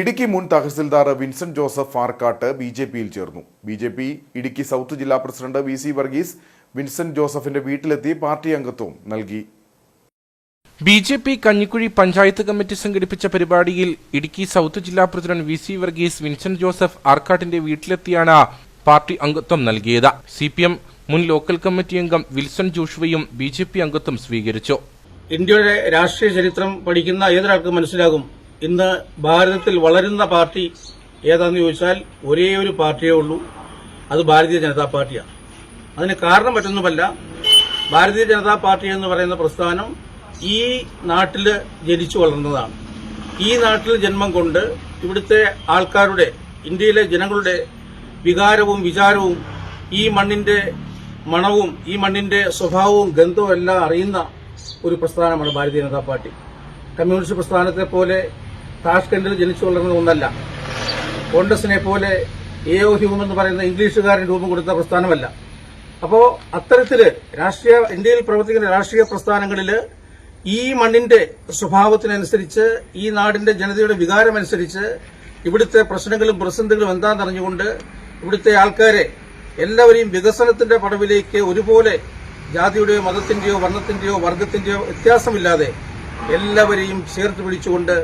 ഇടുക്കി മുൻ tahsildar Vincent Joseph Arkkattu B J പിയിൽ ചേർന്നു. B J P Idukki south ജില്ലാ president V C Varghese Vincent ജോസഫിന്റെ വീട്ടിലെത്തി പാർട്ടി അംഗത്വം നൽകി. B J P Kanjikuzhi panchayat committee സംഘടിപ്പിച്ച പരിപാടിയിൽ ഇടുക്കി സൗത്ത് ജില്ലാ president V C Varghese Vincent Joseph ആർക്കാട്ടിന്റെ വീട്ടിലെത്തിയാണ് പാർട്ടി അംഗത്വം നൽകിയത്. സി പി എം മുൻ ലോക്കൽ കമ്മിറ്റി അംഗം വിൽസൺ ജോഷുവയും ബി ജെ പി അംഗത്വം സ്വീകരിച്ചു. ഇന്ത്യയുടെ രാഷ്ട്രീയ ചരിത്രം പഠിക്കുന്ന ഏതൊരാൾക്കും മനസ്സിലാകും? ഇന്ന് ഭാരതത്തിൽ വളരുന്ന പാർട്ടി ഏതാണെന്ന് ചോദിച്ചാൽ ഒരേ ഒരു പാർട്ടിയേ ഉള്ളൂ. അത് ഭാരതീയ ജനതാ പാർട്ടിയാണ്. അതിന് കാരണം മറ്റൊന്നുമല്ല. ഭാരതീയ ജനതാ പാർട്ടി എന്ന് പറയുന്ന പ്രസ്ഥാനം ഈ നാട്ടിൽ ജനിച്ചു വളർന്നതാണ്. ഈ നാട്ടിൽ ജന്മം കൊണ്ട് ഇവിടുത്തെ ആൾക്കാരുടെ ഇന്ത്യയിലെ ജനങ്ങളുടെ വികാരവും വിചാരവും ഈ മണ്ണിന്റെ മണവും ഈ മണ്ണിന്റെ സ്വഭാവവും ഗന്ധവും എല്ലാം അറിയുന്ന ഒരു പ്രസ്ഥാനമാണ് ഭാരതീയ ജനതാ പാർട്ടി. കമ്മ്യൂണിസ്റ്റ് പ്രസ്ഥാനത്തെ പോലെ താഷ്കണ്ടിൽ ജനിച്ചു വളർന്ന ഒന്നല്ല. കോൺഗ്രസിനെ പോലെ എ ഒ ഹ്യൂം എന്ന് പറയുന്ന ഇംഗ്ലീഷുകാരൻ രൂപം കൊടുത്ത പ്രസ്ഥാനമല്ല. അപ്പോൾ അത്തരത്തിൽ രാഷ്ട്രീയ ഇന്ത്യയിൽ പ്രവർത്തിക്കുന്ന രാഷ്ട്രീയ പ്രസ്ഥാനങ്ങളിൽ ഈ മണ്ണിന്റെ സ്വഭാവത്തിനനുസരിച്ച് ഈ നാടിന്റെ ജനതയുടെ വികാരമനുസരിച്ച് ഇവിടുത്തെ പ്രശ്നങ്ങളും പ്രതിസന്ധികളും എന്താണെന്നറിഞ്ഞുകൊണ്ട് ഇവിടുത്തെ ആൾക്കാരെ എല്ലാവരെയും വികസനത്തിന്റെ പടവിലേക്ക് ഒരുപോലെ ജാതിയുടെയോ മതത്തിന്റെയോ വർണത്തിന്റെയോ വർഗത്തിന്റെയോ വ്യത്യാസമില്ലാതെ എല്ലാവരെയും ചേർത്ത് പിടിച്ചുകൊണ്ട്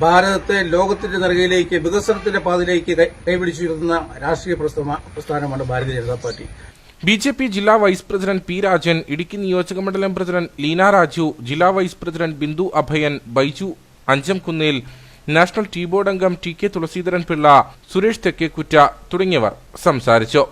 ഭാരതത്തെ ലോകത്തിന്റെ നിറകയിലേക്ക് വികസനത്തിന്റെ പാതയിലേക്ക് കൈപിടിച്ചിരുന്ന രാഷ്ട്രീയ പ്രസ്ഥാന- പ്രസ്ഥാനമാണ് Bharatiya Janata party. B J P ജില്ലാ vice president P Rajan Idukki നിയോജക മണ്ഡലം പ്രസിഡന്റ് ലീന രാജു ജില്ലാ vice president Bindu Abhayan Baiju Anchamkunnel national tea board അംഗം ടി കെ തുളസീധരൻ പിള്ള സുരേഷ് തെക്കേക്കുറ്റ തുടങ്ങിയവർ സംസാരിച്ചു.